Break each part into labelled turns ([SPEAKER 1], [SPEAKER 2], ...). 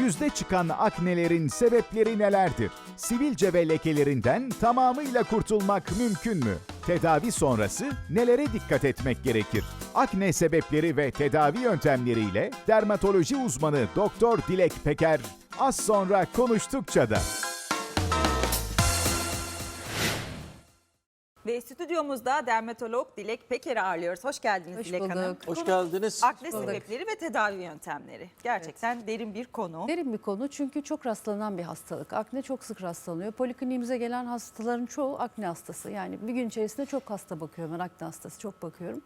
[SPEAKER 1] Yüzde çıkan aknelerin sebepleri nelerdir? Sivilce ve lekelerinden tamamıyla kurtulmak mümkün mü? Tedavi sonrası nelere dikkat etmek gerekir? Akne sebepleri ve tedavi yöntemleriyle dermatoloji uzmanı Doktor Dilek Peker az sonra konuştukça da.
[SPEAKER 2] Ve stüdyomuzda dermatolog Dilek Peker'i ağırlıyoruz. Hoş geldiniz
[SPEAKER 3] Hoş
[SPEAKER 2] Dilek Hanım.
[SPEAKER 3] bulduk.
[SPEAKER 4] Hoş
[SPEAKER 2] Konu
[SPEAKER 4] geldiniz.
[SPEAKER 2] Akne
[SPEAKER 3] bulduk.
[SPEAKER 2] sebepleri ve tedavi yöntemleri. Gerçekten derin bir konu.
[SPEAKER 3] Derin bir konu çünkü çok rastlanan bir hastalık. Akne çok sık rastlanıyor. Polikliniğimize gelen hastaların çoğu akne hastası. Yani bir gün içerisinde çok hasta bakıyorum ben akne hastası çok bakıyorum.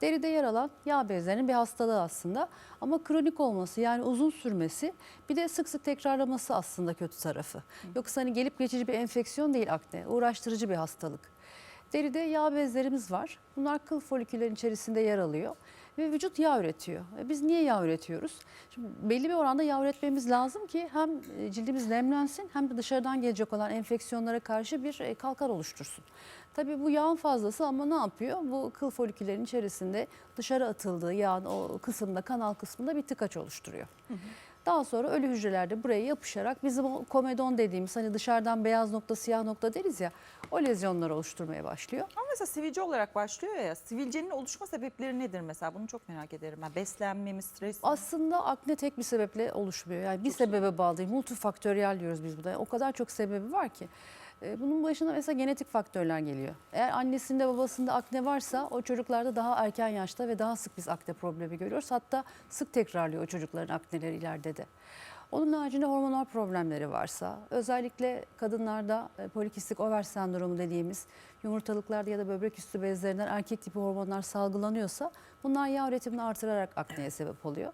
[SPEAKER 3] Deride yer alan yağ bezlerinin bir hastalığı aslında ama kronik olması yani uzun sürmesi bir de sık sık tekrarlaması aslında kötü tarafı. Yoksa hani gelip geçici bir enfeksiyon değil akne uğraştırıcı bir hastalık. Deride yağ bezlerimiz var. Bunlar kıl foliküllerin içerisinde yer alıyor ve vücut yağ üretiyor. E Biz niye yağ üretiyoruz? Şimdi belli bir oranda yağ üretmemiz lazım ki hem e, cildimiz nemlensin hem de dışarıdan gelecek olan enfeksiyonlara karşı bir e, kalkan oluştursun. Tabii bu yağın fazlası ama ne yapıyor? Bu kıl foliküllerin içerisinde dışarı atıldığı yağın o kısımda, kanal kısmında bir tıkaç oluşturuyor. Daha sonra ölü hücrelerde buraya yapışarak bizim o komedon dediğimiz hani dışarıdan beyaz nokta siyah nokta deriz ya o lezyonları oluşturmaya başlıyor.
[SPEAKER 2] Ama mesela sivilce olarak başlıyor ya. Sivilcenin oluşma sebepleri nedir mesela? Bunu çok merak ederim ben. Beslenme mi, stres mi?
[SPEAKER 3] Aslında akne tek bir sebeple oluşmuyor. Yani bir sebebe bağlı değil. Multifaktöriyel diyoruz biz buna. O kadar çok sebebi var ki. Ee, Bunun başına mesela genetik faktörler geliyor. Eğer annesinde babasında akne varsa o çocuklarda daha erken yaşta ve daha sık biz akne problemi görüyoruz. Hatta sık tekrarlıyor o çocukların akneleri ileride de. Onun haricinde hormonal problemleri varsa, özellikle kadınlarda e, polikistik over sendromu dediğimiz yumurtalıklarda ya da böbrek üstü bezlerinden erkek tipi hormonlar salgılanıyorsa bunlar yağ üretimini artırarak akneye sebep oluyor.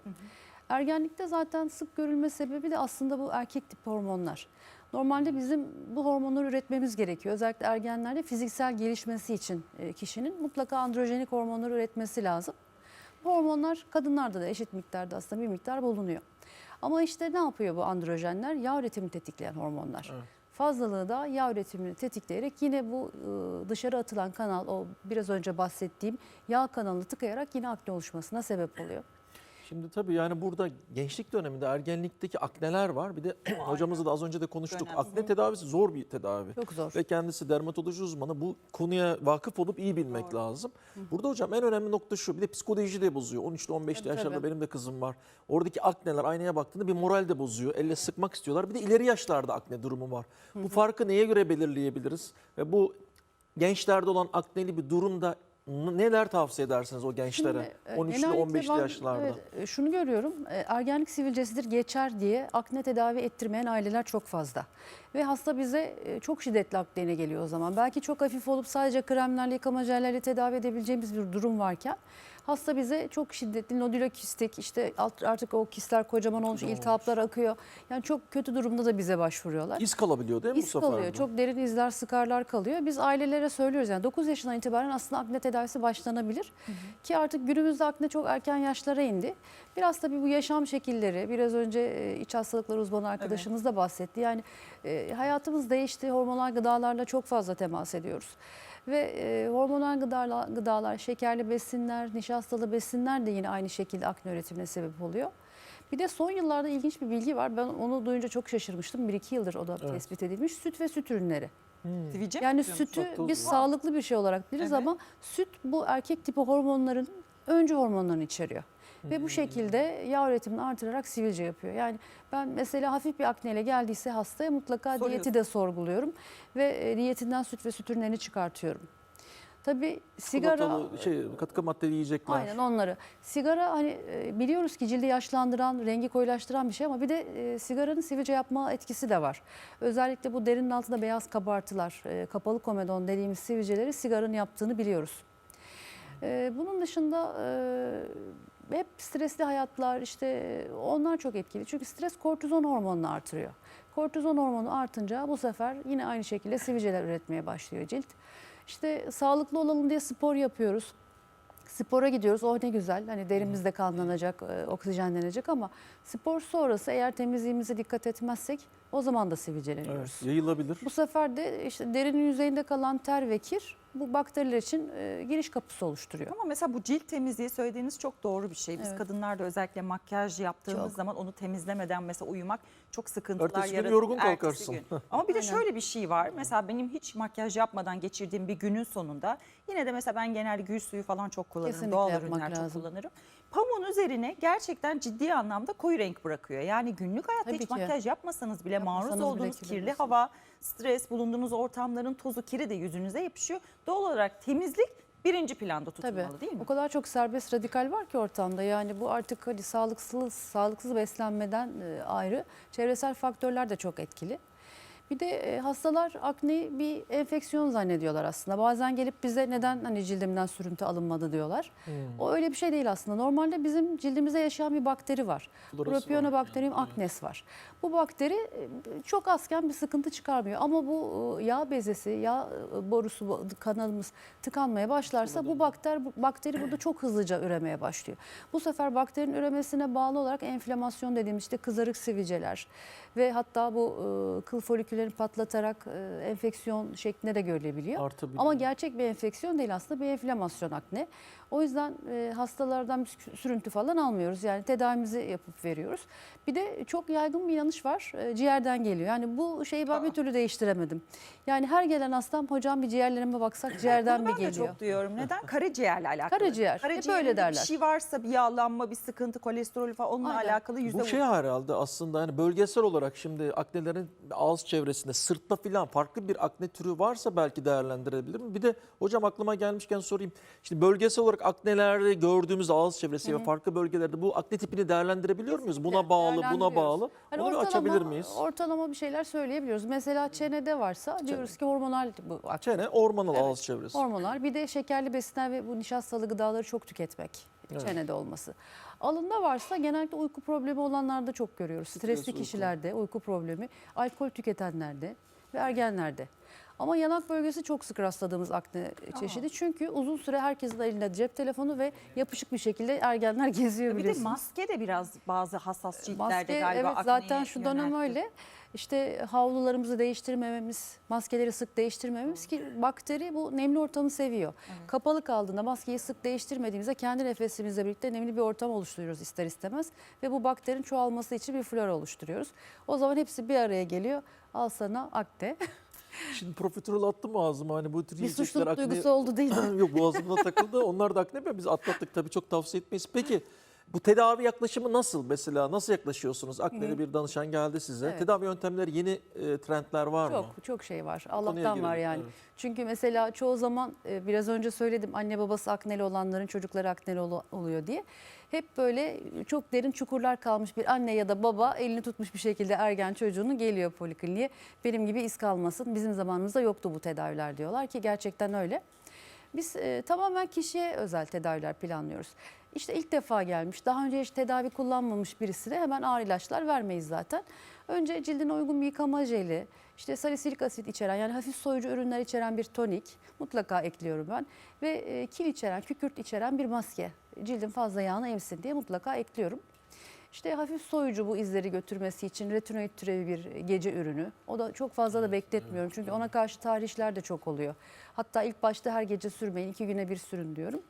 [SPEAKER 3] Ergenlikte zaten sık görülme sebebi de aslında bu erkek tipi hormonlar. Normalde bizim bu hormonları üretmemiz gerekiyor. Özellikle ergenlerde fiziksel gelişmesi için e, kişinin mutlaka androjenik hormonları üretmesi lazım. Bu hormonlar kadınlarda da eşit miktarda aslında bir miktar bulunuyor. Ama işte ne yapıyor bu androjenler? Yağ üretimini tetikleyen hormonlar. Fazlalığı da yağ üretimini tetikleyerek yine bu e, dışarı atılan kanal, o biraz önce bahsettiğim yağ kanalını tıkayarak yine akne oluşmasına sebep oluyor.
[SPEAKER 4] Şimdi tabii yani burada gençlik döneminde ergenlikteki akneler var. Bir de hocamızla da az önce de konuştuk.
[SPEAKER 2] Dönem.
[SPEAKER 4] Akne tedavisi zor bir tedavi.
[SPEAKER 3] Çok zor.
[SPEAKER 4] Ve kendisi dermatoloji uzmanı bu konuya vakıf olup iyi bilmek lazım. Burada hocam en önemli nokta şu. Bir de psikoloji de bozuyor. 13'te 15'te
[SPEAKER 3] Tabii,
[SPEAKER 4] yaşlarda
[SPEAKER 3] tabii.
[SPEAKER 4] benim de kızım var. Oradaki akneler aynaya baktığında bir moral de bozuyor. Elle sıkmak istiyorlar. Bir de ileri yaşlarda akne durumu var. Bu farkı neye göre belirleyebiliriz? Ve bu gençlerde olan akneli bir durumda neler tavsiye edersiniz o gençlere?
[SPEAKER 3] Şimdi, e,
[SPEAKER 4] 13'lü
[SPEAKER 3] genellikle
[SPEAKER 4] 15'li
[SPEAKER 3] ben,
[SPEAKER 4] yaşlarda.
[SPEAKER 3] evet, e, şunu görüyorum. e, Ergenlik sivilcesidir geçer diye akne tedavi ettirmeyen aileler çok fazla. Ve hasta bize çok şiddetli akneyle geliyor o zaman. Belki çok hafif olup sadece kremlerle yıkama jellerle tedavi edebileceğimiz bir durum varken hasta bize çok şiddetli nodülokistik işte artık o kistler kocaman olmuş,
[SPEAKER 4] Kocaman
[SPEAKER 3] iltihaplar akıyor. Yani çok kötü durumda da bize başvuruyorlar.
[SPEAKER 4] İz kalabiliyor değil mi bu
[SPEAKER 3] İz
[SPEAKER 4] sefer?
[SPEAKER 3] kalıyor.
[SPEAKER 4] bu?
[SPEAKER 3] Çok derin izler, sıkarlar kalıyor. Biz ailelere söylüyoruz yani 9 yaşından itibaren aslında akne tedavisi başlanabilir. Ki artık günümüzde akne çok erken yaşlara indi. Biraz tabii bu yaşam şekilleri, biraz önce e, iç hastalıklar uzmanı arkadaşımız da bahsetti. Yani e, hayatımız değişti. Hormonal gıdalarla çok fazla temas ediyoruz. Ve e, hormonal gıdalar, gıdalar, şekerli besinler, nişastalı besinler de yine aynı şekilde akne üretimine sebep oluyor. Bir de son yıllarda ilginç bir bilgi var. Ben onu duyunca çok şaşırmıştım. 1-2 yıldır o da
[SPEAKER 4] Evet.
[SPEAKER 3] tespit edilmiş. Süt ve süt ürünleri.
[SPEAKER 2] Sivilce mi
[SPEAKER 3] Yani sütü biz
[SPEAKER 4] var.
[SPEAKER 3] sağlıklı bir şey olarak biliriz
[SPEAKER 2] Evet.
[SPEAKER 3] ama süt bu erkek tipi hormonların öncü hormonlarını içeriyor. Ve bu şekilde yağ üretimini artırarak sivilce yapıyor. Yani ben mesela hafif bir akneyle geldiyse hastaya mutlaka
[SPEAKER 2] Soruyorsun.
[SPEAKER 3] diyeti de sorguluyorum. Ve e, diyetinden süt ve süt ürünlerini çıkartıyorum. Tabii sigara...
[SPEAKER 4] Çikolatalı, şey, katkı maddeli yiyecekler.
[SPEAKER 3] Aynen onları. Sigara hani e, biliyoruz ki cildi yaşlandıran, rengi koyulaştıran bir şey ama bir de e, sigaranın sivilce yapma etkisi de var. Özellikle bu derinin altında beyaz kabartılar, e, kapalı komedon dediğimiz sivilceleri sigaranın yaptığını biliyoruz. E, bunun dışında e, hep stresli hayatlar işte onlar çok etkili. Çünkü stres kortizon hormonunu artırıyor. Kortizon hormonu artınca bu sefer yine aynı şekilde sivilceler üretmeye başlıyor cilt. İşte sağlıklı olalım diye spor yapıyoruz. Spora gidiyoruz. Oh ne güzel. Hani derimiz de kanlanacak, e, oksijenlenecek ama spor sonrası eğer temizliğimize dikkat etmezsek o zaman da sivilceleniyoruz.
[SPEAKER 4] Evet, yayılabilir.
[SPEAKER 3] Bu sefer de işte derinin yüzeyinde kalan ter ve kir bu bakteriler için e, giriş kapısı oluşturuyor.
[SPEAKER 2] Ama mesela bu cilt temizliği söylediğiniz çok doğru bir şey. Biz
[SPEAKER 3] Evet.
[SPEAKER 2] kadınlar da özellikle makyaj yaptığımız
[SPEAKER 3] Çok.
[SPEAKER 2] zaman onu temizlemeden mesela uyumak çok sıkıntılar
[SPEAKER 4] Ertesi gün
[SPEAKER 2] yaratır.
[SPEAKER 4] yorgun
[SPEAKER 2] Ertesi
[SPEAKER 4] kalkarsın.
[SPEAKER 2] gün. Ama bir de
[SPEAKER 3] Aynen.
[SPEAKER 2] şöyle bir şey var. Mesela benim hiç makyaj yapmadan geçirdiğim bir günün sonunda yine de mesela ben genelde gül suyu falan çok kullanırım.
[SPEAKER 3] Kesinlikle
[SPEAKER 2] Doğal ürünler çok
[SPEAKER 3] lazım.
[SPEAKER 2] kullanırım. Pamuğun üzerine gerçekten ciddi anlamda koyu renk bırakıyor. Yani günlük hayatta
[SPEAKER 3] Tabii
[SPEAKER 2] hiç
[SPEAKER 3] ki.
[SPEAKER 2] makyaj yapmasanız bile maruz
[SPEAKER 3] Yapmasanız bile
[SPEAKER 2] olduğunuz kirli
[SPEAKER 3] kirleniyorsunuz.
[SPEAKER 2] hava, stres, bulunduğunuz ortamların tozu, kiri de yüzünüze yapışıyor. Doğal olarak temizlik birinci planda tutulmalı değil mi?
[SPEAKER 3] O kadar çok serbest radikal var ki ortamda. Yani bu artık hani sağlıksız sağlıksız beslenmeden e, ayrı çevresel faktörler de çok etkili. Bir de e, hastalar akne bir enfeksiyon zannediyorlar aslında. Bazen gelip bize neden hani cildimden sürüntü alınmadı diyorlar. O öyle bir şey değil aslında. Normalde bizim cildimizde yaşayan bir bakteri var. Propionobacterium acnes var. Bu bakteri e, çok azken bir sıkıntı çıkarmıyor. Ama bu e, yağ bezesi, yağ borusu, kanalımız tıkanmaya başlarsa bu bakteri, bu bakteri burada çok hızlıca üremeye başlıyor. Bu sefer bakterinin üremesine bağlı olarak enflamasyon dediğimiz işte kızarık sivilceler ve hatta bu kıl foliküllerini patlatarak e, enfeksiyon şeklinde de görülebiliyor.
[SPEAKER 4] Artabiliyor.
[SPEAKER 3] Ama gerçek bir enfeksiyon değil aslında bir enflamasyon akne. O yüzden e, hastalardan biz sürüntü falan almıyoruz. Yani tedavimizi yapıp veriyoruz. Bir de çok yaygın bir yanlış var. E, ciğerden geliyor. Yani bu şeyi ben bir türlü değiştiremedim. Yani her gelen hastam hocam bir ciğerlerime baksak ciğerden mi
[SPEAKER 2] ben de
[SPEAKER 3] geliyor?
[SPEAKER 2] çok duyuyorum. Neden? Karaciğerle alakalı.
[SPEAKER 3] Karaciğer.
[SPEAKER 2] Karaciğerinde
[SPEAKER 3] öyle derler.
[SPEAKER 2] Bir şey varsa bir yağlanma, bir sıkıntı, kolesterol falan onunla
[SPEAKER 3] Aynen.
[SPEAKER 2] alakalı yüzde
[SPEAKER 4] Bu şey herhalde aslında hani bölgesel olarak şimdi aknelerin ağız çevresinde sırtta filan farklı bir akne türü varsa belki değerlendirebilir mi? Bir de hocam aklıma gelmişken sorayım. Şimdi bölgesel olarak aknelerde gördüğümüz ağız çevresi ve farklı bölgelerde bu akne tipini değerlendirebiliyor muyuz? Buna bağlı, buna bağlı.
[SPEAKER 3] Hani
[SPEAKER 4] Onu
[SPEAKER 3] ortalama,
[SPEAKER 4] açabilir miyiz?
[SPEAKER 3] Ortalama bir şeyler söyleyebiliyoruz. Mesela çenede varsa diyoruz ki hormonal bu akne.
[SPEAKER 4] Çene ormanal
[SPEAKER 3] Evet.
[SPEAKER 4] ağız çevresi.
[SPEAKER 3] Hormonal. Bir de şekerli besinler ve bu nişastalı gıdaları çok tüketmek.
[SPEAKER 4] Evet.
[SPEAKER 3] Çenede olması. Alında varsa genellikle uyku problemi olanlarda çok görüyoruz. Stresli
[SPEAKER 4] uyku.
[SPEAKER 3] kişilerde uyku problemi, alkol tüketenlerde ve ergenlerde. Ama yanak bölgesi çok sık rastladığımız akne çeşidi. Çünkü uzun süre herkesin elinde cep telefonu ve yapışık bir şekilde ergenler geziyor
[SPEAKER 2] Bir de
[SPEAKER 3] biliyorsunuz.
[SPEAKER 2] maske de biraz bazı hassas ciltlerde
[SPEAKER 3] Maske
[SPEAKER 2] galiba
[SPEAKER 3] evet zaten şu dönem
[SPEAKER 2] yöneltti.
[SPEAKER 3] öyle. İşte havlularımızı değiştirmememiz, maskeleri sık değiştirmememiz ki bakteri bu nemli ortamı seviyor. Kapalı kaldığında maskeyi sık değiştirmediğimizde kendi nefesimizle birlikte nemli bir ortam oluşturuyoruz ister istemez. Ve bu bakterinin çoğalması için bir flora oluşturuyoruz. O zaman hepsi bir araya geliyor. Al sana akne.
[SPEAKER 4] Şimdi profiterol attım ağzıma hani bu tür
[SPEAKER 3] bir
[SPEAKER 4] yiyecekler
[SPEAKER 3] suçluluk
[SPEAKER 4] akne...
[SPEAKER 3] duygusu oldu değil mi?
[SPEAKER 4] Yok boğazımda takıldı. Onlar da akne mi? Biz atlattık tabii çok tavsiye etmeyiz. Peki bu tedavi yaklaşımı nasıl mesela? Nasıl yaklaşıyorsunuz? Akneli bir danışan geldi size.
[SPEAKER 3] Evet.
[SPEAKER 4] Tedavi yöntemleri yeni e, trendler var mı?
[SPEAKER 3] Çok çok şey var. Allah'tan var
[SPEAKER 4] girelim,
[SPEAKER 3] yani.
[SPEAKER 4] evet.
[SPEAKER 3] Çünkü mesela çoğu zaman e, biraz önce söyledim anne babası akneli olanların çocukları akneli olu- oluyor diye. Hep böyle çok derin çukurlar kalmış bir anne ya da baba elini tutmuş bir şekilde ergen çocuğunu geliyor polikliniğe. Benim gibi iz kalmasın. Bizim zamanımızda yoktu bu tedaviler diyorlar ki gerçekten öyle. Biz e, tamamen kişiye özel tedaviler planlıyoruz. İşte ilk defa gelmiş, daha önce hiç tedavi kullanmamış birisine hemen ağır ilaçlar vermeyiz zaten. Önce cildine uygun bir yıkama jeli, işte salisilik asit içeren yani hafif soyucu ürünler içeren bir tonik mutlaka ekliyorum ben. Ve e, kil içeren, kükürt içeren bir maske. Cildin fazla yağını emsin diye mutlaka ekliyorum. İşte hafif soyucu bu izleri götürmesi için retinoid türevi bir gece ürünü. O da çok fazla da bekletmiyorum. Çünkü ona karşı tahrişler de çok oluyor. Hatta ilk başta her gece sürmeyin, iki güne bir sürün diyorum.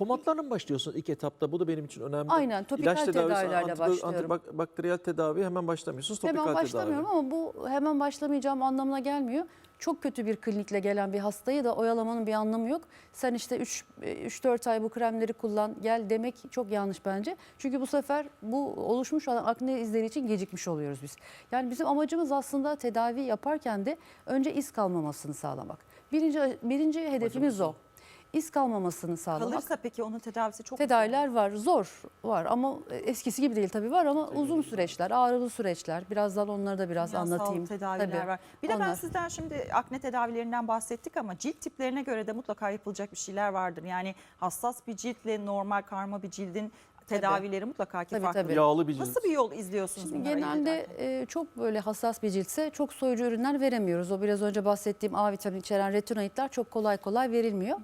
[SPEAKER 4] Pomatlarla mı başlıyorsun ilk etapta? Bu da benim için önemli.
[SPEAKER 3] Aynen, topikal tedavilerle
[SPEAKER 4] antibio-
[SPEAKER 3] başlıyorum.
[SPEAKER 4] Antibakteriyel tedavi hemen başlamıyorsunuz. Topikal
[SPEAKER 3] hemen başlamıyorum
[SPEAKER 4] tedavi.
[SPEAKER 3] ama bu hemen başlamayacağım anlamına gelmiyor. Çok kötü bir klinikle gelen bir hastayı da oyalamanın bir anlamı yok. Sen işte 3-4 ay bu kremleri kullan gel demek çok yanlış bence. Çünkü bu sefer bu oluşmuş olan akne izleri için gecikmiş oluyoruz biz. Yani bizim amacımız aslında tedavi yaparken de önce iz kalmamasını sağlamak. Birinci, birinci hedefimiz o. İz kalmamasını sağlamak.
[SPEAKER 2] Kalırsa peki onun tedavisi çok
[SPEAKER 3] Tedaviler var, zor var ama eskisi gibi değil tabii var ama uzun süreçler, ağrılı süreçler. Birazdan onları da biraz
[SPEAKER 2] Kimyasal
[SPEAKER 3] anlatayım.
[SPEAKER 2] tedaviler
[SPEAKER 3] Tabii,
[SPEAKER 2] var. Bir de ben
[SPEAKER 3] onlar.
[SPEAKER 2] sizden şimdi akne tedavilerinden bahsettik ama cilt tiplerine göre de mutlaka yapılacak bir şeyler vardır. Yani hassas bir ciltle normal karma bir cildin tedavileri mutlaka ki
[SPEAKER 3] Tabii,
[SPEAKER 2] farklı.
[SPEAKER 3] tabii.
[SPEAKER 4] Yağlı bir cilt.
[SPEAKER 2] Nasıl bir yol izliyorsunuz
[SPEAKER 3] Şimdi
[SPEAKER 2] bunlara
[SPEAKER 3] genelde e, çok böyle hassas bir ciltse çok soyucu ürünler veremiyoruz. O biraz önce bahsettiğim A vitamini içeren retinoidler çok kolay kolay verilmiyor.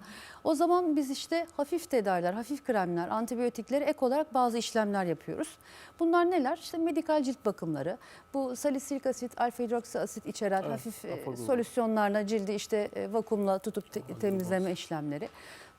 [SPEAKER 3] O zaman biz işte hafif tedaviler, hafif kremler, antibiyotikleri ek olarak bazı işlemler yapıyoruz. Bunlar neler? İşte medikal cilt bakımları. Bu salisilik asit, alfa hidroksi asit içeren
[SPEAKER 4] Evet,
[SPEAKER 3] hafif e, solüsyonlarla cildi işte e, vakumla tutup te- temizleme işlemleri.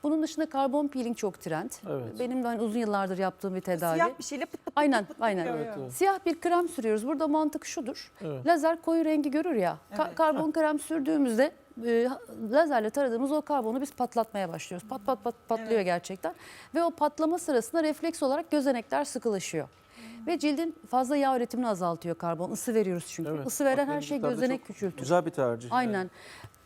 [SPEAKER 3] Bunun dışında karbon peeling çok trend.
[SPEAKER 4] Evet.
[SPEAKER 3] Benim de hani uzun yıllardır yaptığım bir tedavi.
[SPEAKER 2] Siyah bir şeyle pıt pıt pıt
[SPEAKER 3] Aynen,
[SPEAKER 2] pıt pıt
[SPEAKER 3] aynen.
[SPEAKER 4] Evet, evet.
[SPEAKER 3] Siyah bir krem sürüyoruz. Burada mantık şudur.
[SPEAKER 4] Evet.
[SPEAKER 3] Lazer koyu rengi görür ya. ka-
[SPEAKER 2] Evet.
[SPEAKER 3] karbon krem sürdüğümüzde e, lazerle taradığımız o karbonu biz patlatmaya başlıyoruz. Pat pat pat patlıyor
[SPEAKER 2] Evet.
[SPEAKER 3] gerçekten. Ve o patlama sırasında refleks olarak gözenekler sıkılaşıyor. Ve cildin fazla yağ üretimini azaltıyor karbon. Isı veriyoruz çünkü.
[SPEAKER 4] Evet.
[SPEAKER 3] Isı veren her
[SPEAKER 4] Aknenin
[SPEAKER 3] şey gözenek küçültür.
[SPEAKER 4] Güzel bir tercih.
[SPEAKER 3] Aynen.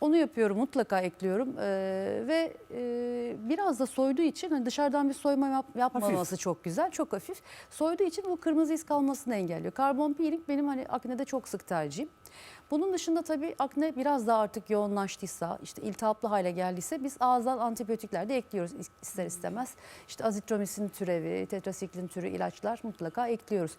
[SPEAKER 3] Onu yapıyorum mutlaka ekliyorum Ee, ve e, biraz da soyduğu için hani dışarıdan bir soyma yap, yapmaması çok güzel çok hafif. Soyduğu için bu kırmızı iz kalmasını engelliyor. Karbon peeling benim hani aknede çok sık tercihim. Bunun dışında tabii akne biraz daha artık yoğunlaştıysa, işte iltihaplı hale geldiyse biz ağızdan antibiyotikler de ekliyoruz ister istemez. İşte azitromisin türevi, tetrasiklin türü ilaçlar mutlaka ekliyoruz.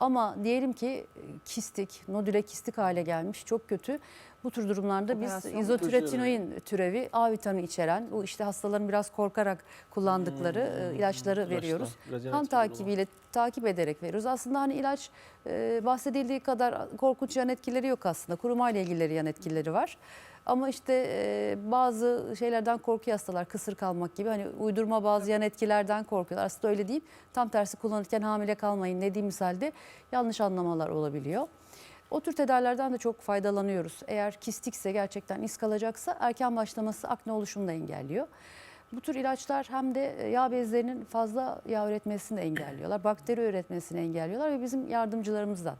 [SPEAKER 3] Ama diyelim ki e, kistik, nodüle kistik hale gelmiş çok kötü. Bu tür durumlarda biz
[SPEAKER 2] Operasyon
[SPEAKER 3] izotretinoin türevi A vitamini içeren bu işte hastaların biraz korkarak kullandıkları e, ilaçları
[SPEAKER 4] İlaçlar,
[SPEAKER 3] veriyoruz.
[SPEAKER 4] rejeneratif
[SPEAKER 3] Kan takibiyle takip ederek veriyoruz. Aslında hani ilaç e, bahsedildiği kadar korkunç yan etkileri yok aslında. Kurumayla ilgili yan etkileri var. Ama işte e, bazı şeylerden korkuyor hastalar kısır kalmak gibi hani uydurma bazı yan etkilerden korkuyorlar. Aslında öyle değil. Tam tersi kullanırken hamile kalmayın dediğimiz halde yanlış anlamalar olabiliyor. O tür tedavilerden de çok faydalanıyoruz. Eğer kistikse gerçekten iz kalacaksa erken başlaması akne oluşumunu da engelliyor. Bu tür ilaçlar hem de e, yağ bezlerinin fazla yağ üretmesini engelliyorlar. Bakteri üretmesini engelliyorlar ve bizim yardımcılarımızdan.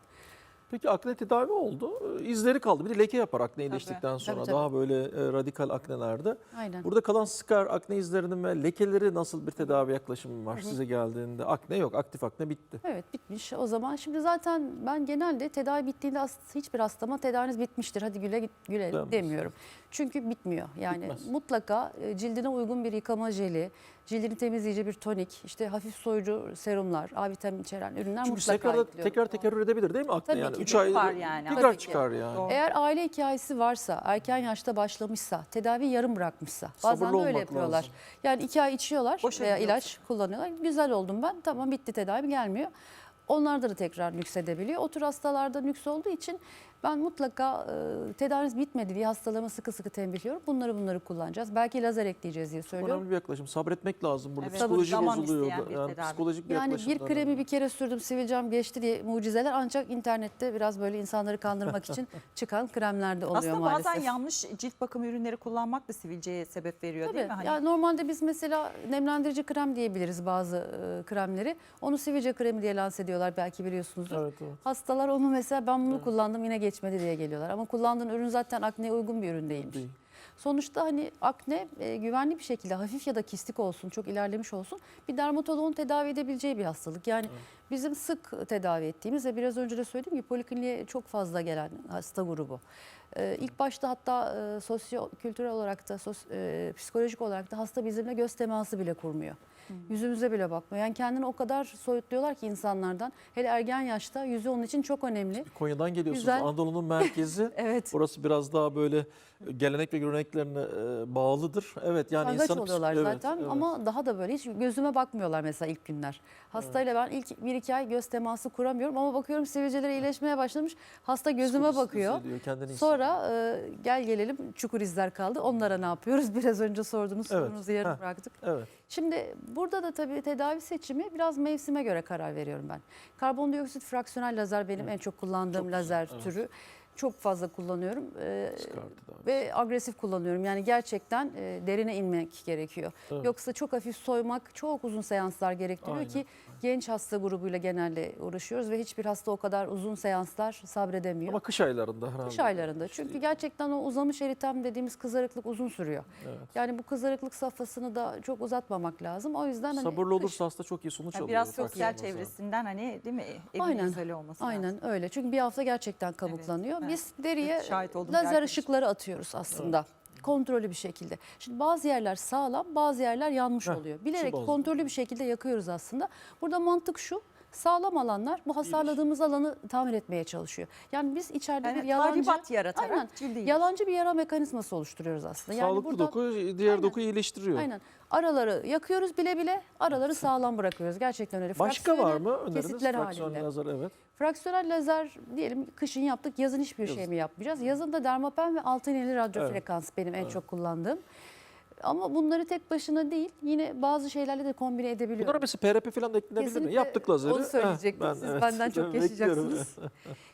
[SPEAKER 4] Peki akne tedavi oldu. Ee, İzleri kaldı. Bir de leke yapar akne iyileştikten sonra.
[SPEAKER 3] Tabii, tabii.
[SPEAKER 4] Daha böyle e, radikal aknelerde.
[SPEAKER 3] Aynen.
[SPEAKER 4] Burada kalan skar, akne izlerinin ve lekeleri nasıl bir tedavi yaklaşımı var size geldiğinde? Akne yok, aktif akne bitti.
[SPEAKER 3] Evet bitmiş. O zaman şimdi zaten ben genelde tedavi bittiğinde hiçbir hastama tedaviniz bitmiştir. Hadi güle güle
[SPEAKER 4] Demez.
[SPEAKER 3] demiyorum. Çünkü bitmiyor. Yani
[SPEAKER 4] Bitmez.
[SPEAKER 3] mutlaka e, cildine uygun bir yıkama jeli, cildini temizleyici bir tonik, işte hafif soyucu serumlar, A vitamini içeren ürünler
[SPEAKER 4] Çünkü
[SPEAKER 3] mutlaka
[SPEAKER 4] tekrar,
[SPEAKER 3] ekliyorum.
[SPEAKER 4] tekrar tekerrür edebilir değil mi akne?
[SPEAKER 3] Tabii
[SPEAKER 4] yani
[SPEAKER 3] ki.
[SPEAKER 4] 3 ay
[SPEAKER 2] Var yani.
[SPEAKER 4] tekrar
[SPEAKER 3] Tabii ki.
[SPEAKER 4] çıkar yani.
[SPEAKER 2] Doğru.
[SPEAKER 3] Eğer aile hikayesi varsa, erken yaşta başlamışsa, tedavi yarım bırakmışsa, bazen
[SPEAKER 4] Sabırlı
[SPEAKER 3] de öyle
[SPEAKER 4] olmak
[SPEAKER 3] yapıyorlar.
[SPEAKER 4] lazım.
[SPEAKER 3] Yani iki ay içiyorlar
[SPEAKER 2] Boşa
[SPEAKER 3] veya
[SPEAKER 2] gidiyorsun.
[SPEAKER 3] ilaç kullanıyorlar. Güzel oldum ben, tamam bitti tedavi gelmiyor. Onlarda da tekrar nüksedebiliyor. O tür hastalarda nüks olduğu için ben mutlaka e, tedaviniz bitmedi diye hastalarıma sıkı sıkı tembihliyorum. Bunları bunları kullanacağız. Belki lazer ekleyeceğiz diye söylüyorum.
[SPEAKER 4] Önemli bir yaklaşım. Sabretmek lazım burada.
[SPEAKER 2] Evet,
[SPEAKER 4] Psikoloji
[SPEAKER 2] zaman
[SPEAKER 4] bozuluyor.
[SPEAKER 2] isteyen bir
[SPEAKER 4] Yani
[SPEAKER 2] tedavi.
[SPEAKER 4] psikolojik bir
[SPEAKER 3] Yani
[SPEAKER 4] yaklaşım.
[SPEAKER 3] bir kremi bir kere sürdüm sivilcem geçti diye mucizeler ancak internette biraz böyle insanları kandırmak için çıkan kremlerde oluyor
[SPEAKER 2] Aslında
[SPEAKER 3] maalesef.
[SPEAKER 2] bazen yanlış cilt bakım ürünleri kullanmak da sivilceye sebep veriyor
[SPEAKER 3] Tabii.
[SPEAKER 2] değil mi? Hani
[SPEAKER 3] Yani normalde biz mesela nemlendirici krem diyebiliriz bazı e, kremleri. Onu sivilce kremi diye lanse ediyorlar belki biliyorsunuzdur.
[SPEAKER 4] Evet, evet.
[SPEAKER 3] Hastalar onu mesela ben bunu kullandım yine geçmedi diye geliyorlar. Ama kullandığın ürün zaten akneye uygun bir ürün değilmiş.
[SPEAKER 4] Değil.
[SPEAKER 3] Sonuçta hani akne e, güvenli bir şekilde hafif ya da kistik olsun, çok ilerlemiş olsun bir dermatoloğun tedavi edebileceği bir hastalık. Yani bizim sık tedavi ettiğimiz ve biraz önce de söylediğim gibi polikliniğe çok fazla gelen hasta grubu. E, ilk başta hatta e, sosyo kültürel olarak da sos, e, psikolojik olarak da hasta bizimle göz teması bile kurmuyor. Yüzümüze bile bakmıyor. Yani kendini o kadar soyutluyorlar ki insanlardan. Hele ergen yaşta yüzü onun için çok önemli.
[SPEAKER 4] Konya'dan geliyorsunuz.
[SPEAKER 3] Güzel.
[SPEAKER 4] Anadolu'nun merkezi.
[SPEAKER 3] Evet.
[SPEAKER 4] Orası biraz daha böyle gelenek ve göreneklerine e, bağlıdır. Evet yani
[SPEAKER 3] Utangaç
[SPEAKER 4] insan
[SPEAKER 3] oluyorlar
[SPEAKER 4] evet,
[SPEAKER 3] zaten
[SPEAKER 4] evet.
[SPEAKER 3] ama daha da böyle hiç gözüme bakmıyorlar mesela ilk günler. Hastayla ben ilk bir iki ay göz teması kuramıyorum ama bakıyorum sivilceleri iyileşmeye başlamış. Hasta gözüme bakıyor.
[SPEAKER 4] hissediyor,
[SPEAKER 3] Sonra e, gel gelelim çukur izler kaldı. Onlara ne yapıyoruz? Biraz önce sorduğunuz
[SPEAKER 4] Evet.
[SPEAKER 3] sorunuzu yarım bıraktık.
[SPEAKER 4] Evet.
[SPEAKER 3] Şimdi burada da tabii tedavi seçimi biraz mevsime göre karar veriyorum ben. Karbondioksit fraksiyonel lazer benim en çok kullandığım
[SPEAKER 4] Çok güzel,
[SPEAKER 3] lazer
[SPEAKER 4] evet.
[SPEAKER 3] Çok fazla kullanıyorum.
[SPEAKER 4] Tedavi.
[SPEAKER 3] ve agresif kullanıyorum. Yani gerçekten e, derine inmek gerekiyor.
[SPEAKER 4] Evet.
[SPEAKER 3] Yoksa çok hafif soymak çok uzun seanslar gerektiriyor
[SPEAKER 4] Aynen.
[SPEAKER 3] ki genç hasta grubuyla genelde uğraşıyoruz ve hiçbir hasta o kadar uzun seanslar sabredemiyor.
[SPEAKER 4] Ama kış aylarında herhalde.
[SPEAKER 3] Kış aylarında. Çünkü gerçekten o uzamış eritem dediğimiz kızarıklık uzun sürüyor.
[SPEAKER 4] Evet.
[SPEAKER 3] Yani bu kızarıklık safhasını da çok uzatmamak lazım. O yüzden hani
[SPEAKER 4] Sabırlı
[SPEAKER 3] kış-
[SPEAKER 4] olursa hasta çok iyi sonuç
[SPEAKER 2] Yani
[SPEAKER 4] alıyor.
[SPEAKER 2] biraz sosyal çevresinden hani değil mi? Evin
[SPEAKER 3] Aynen,
[SPEAKER 2] olması lazım.
[SPEAKER 3] Aynen öyle. Çünkü bir hafta gerçekten kabuklanıyor.
[SPEAKER 2] evet.
[SPEAKER 3] Biz deriye
[SPEAKER 2] şahit oldum
[SPEAKER 3] lazer ışıkları atıyoruz aslında. kontrollü bir şekilde. Şimdi bazı yerler sağlam, bazı yerler yanmış oluyor. Bilerek kontrollü bir şekilde yakıyoruz aslında. Burada mantık şu. Sağlam alanlar bu hasarladığımız alanı tamir etmeye çalışıyor. Yani biz içeride
[SPEAKER 2] Yani
[SPEAKER 3] bir yalancı
[SPEAKER 2] tahribat yaratarak
[SPEAKER 3] Aynen.
[SPEAKER 2] cildi
[SPEAKER 3] yalancı bir yara mekanizması oluşturuyoruz aslında. Yani
[SPEAKER 4] Sağlıklı
[SPEAKER 3] burada-
[SPEAKER 4] doku diğer
[SPEAKER 3] Aynen.
[SPEAKER 4] dokuyu iyileştiriyor.
[SPEAKER 3] Aynen. Araları yakıyoruz bile bile, araları sağlam bırakıyoruz. Gerçekten öyle.
[SPEAKER 4] Başka var mı öneriniz?
[SPEAKER 3] Kesitler
[SPEAKER 4] Fraksiyon
[SPEAKER 3] halinde.
[SPEAKER 4] lazer evet.
[SPEAKER 3] Fraksiyonel lazer diyelim kışın yaptık, yazın hiçbir şey
[SPEAKER 4] Yazın.
[SPEAKER 3] mi yapmayacağız? Yazın da dermapen ve altın iğneli radyo
[SPEAKER 4] Evet.
[SPEAKER 3] frekans benim en çok kullandığım. Ama bunları tek başına değil, yine bazı şeylerle de kombine edebiliyorum.
[SPEAKER 4] Bunlara mesela PRP falan da eklenebilir mi? Yaptık lazeri.
[SPEAKER 3] Onu söyleyecektim.
[SPEAKER 4] Heh, ben-
[SPEAKER 3] Siz
[SPEAKER 4] evet.
[SPEAKER 3] benden çok yaşayacaksınız.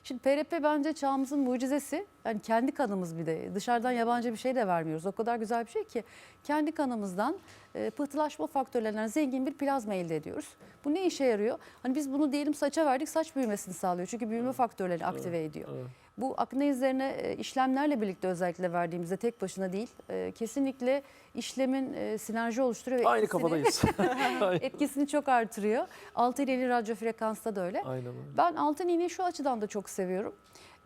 [SPEAKER 3] Şimdi PRP bence çağımızın mucizesi. Yani kendi kanımız bir de. Dışarıdan yabancı bir şey de vermiyoruz. O kadar güzel bir şey ki. Kendi kanımızdan e, pıhtılaşma faktörlerinden zengin bir plazma elde ediyoruz. Bu ne işe yarıyor? Hani biz bunu diyelim saça verdik saç büyümesini sağlıyor. Çünkü büyüme faktörlerini aktive ediyor.
[SPEAKER 4] evet.
[SPEAKER 3] Bu akne izlerine e, işlemlerle birlikte özellikle verdiğimizde tek başına değil. e, Kesinlikle işlemin e, sinerji oluşturuyor. ve
[SPEAKER 4] Aynı
[SPEAKER 3] etkisini-
[SPEAKER 4] kafadayız.
[SPEAKER 3] Etkisini çok artırıyor. Altı ileri radyo frekansta da öyle.
[SPEAKER 4] Aynen öyle.
[SPEAKER 3] Ben altın iğneyi şu açıdan da çok seviyorum.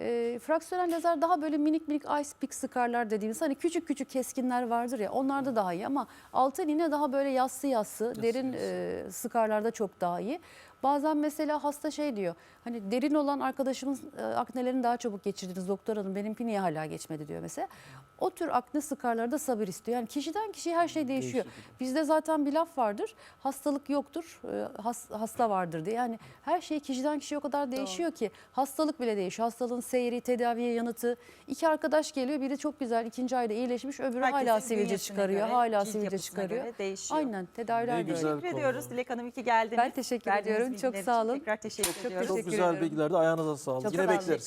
[SPEAKER 3] E, fraksiyonel lazer daha böyle minik minik ice pick sıkarlar dediğimiz hani küçük küçük keskinler vardır ya onlarda daha iyi ama altın iğne daha böyle yassı yassı, derin e, sıkarlarda çok daha iyi. Bazen mesela hasta şey diyor hani derin olan arkadaşımız e, aknelerini daha çabuk geçirdiniz doktor hanım benimki niye hala geçmedi diyor mesela. O tür akne sıkarlarda sabır istiyor. Yani kişiden kişiye her şey değişiyor. Bizde zaten bir laf vardır. Hastalık yoktur, e, has- hasta vardır diye. Yani her şey kişiden kişiye o kadar değişiyor ki hastalık bile değişiyor. Hastalığın seyri, tedaviye yanıtı. İki arkadaş geliyor. Biri çok güzel ikinci ayda iyileşmiş, öbürü hala
[SPEAKER 2] Herkesin
[SPEAKER 3] sivilce
[SPEAKER 2] bünyesine
[SPEAKER 3] çıkarıyor.
[SPEAKER 2] göre,
[SPEAKER 3] hala sivilce çıkarıyor.
[SPEAKER 2] göre değişiyor.
[SPEAKER 3] Aynen tedaviler
[SPEAKER 4] Ne
[SPEAKER 3] de öyle.
[SPEAKER 4] güzel.
[SPEAKER 2] Teşekkür
[SPEAKER 4] konu.
[SPEAKER 2] ediyoruz Dilek Hanım. iyi ki geldiniz.
[SPEAKER 3] Ben teşekkür
[SPEAKER 2] Verdiğiniz
[SPEAKER 3] ediyorum. Çok sağ olun.
[SPEAKER 2] Tekrar teşekkür
[SPEAKER 3] Çok
[SPEAKER 2] ediyoruz.
[SPEAKER 4] Çok güzel bilgilerdi. Ayağınıza sağlık.
[SPEAKER 3] Çok
[SPEAKER 4] Yine bekleriz.